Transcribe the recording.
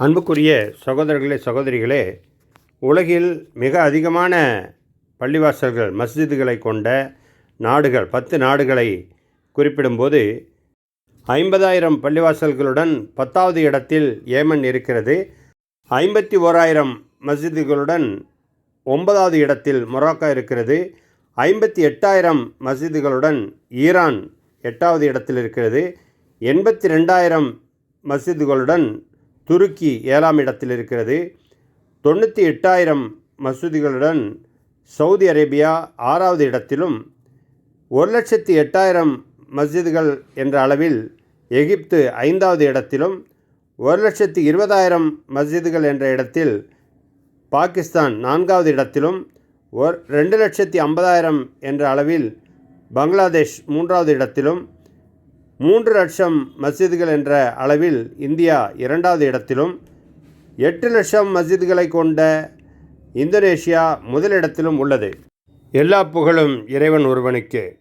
அன்புக்குரிய சகோதரர்களே சகோதரிகளே உலகில் மிக அதிகமான பள்ளிவாசல்கள் மஸ்ஜிதுகளை கொண்ட நாடுகள் பத்து நாடுகளை குறிப்பிடும்போது ஐம்பதாயிரம் பள்ளிவாசல்களுடன் பத்தாவது இடத்தில் ஏமன் இருக்கிறது. ஐம்பத்தி ஓராயிரம் மஸ்ஜிதுகளுடன் ஒன்பதாவது இடத்தில் மொராக்கா இருக்கிறது. ஐம்பத்தி எட்டாயிரம் மஸ்ஜிதுகளுடன் ஈரான் எட்டாவது இடத்தில் இருக்கிறது. எண்பத்தி ரெண்டாயிரம் மஸ்ஜிதுகளுடன் துருக்கி ஏழாம் இடத்தில் இருக்கிறது. தொண்ணூற்றி எட்டாயிரம் மசூதிகளுடன் சவுதி அரேபியா ஆறாவது இடத்திலும் ஒரு லட்சத்தி எட்டாயிரம் மஸ்ஜிதுகள் என்ற அளவில் எகிப்து ஐந்தாவது இடத்திலும் ஒரு லட்சத்தி இருபதாயிரம் மஸ்ஜிதுகள் என்ற இடத்தில் பாகிஸ்தான் நான்காவது இடத்திலும் ஒரு ரெண்டு லட்சத்தி ஐம்பதாயிரம் என்ற அளவில் பங்களாதேஷ் மூன்றாவது இடத்திலும் மூன்று லட்சம் மஸ்ஜிதுகள் என்ற அளவில் இந்தியா இரண்டாவது இடத்திலும் எட்டு லட்சம் மஸ்ஜிதுகளை கொண்ட இந்தோனேஷியா முதலிடத்திலும் உள்ளது. எல்லா புகழும் இறைவன் ஒருவனுக்கு.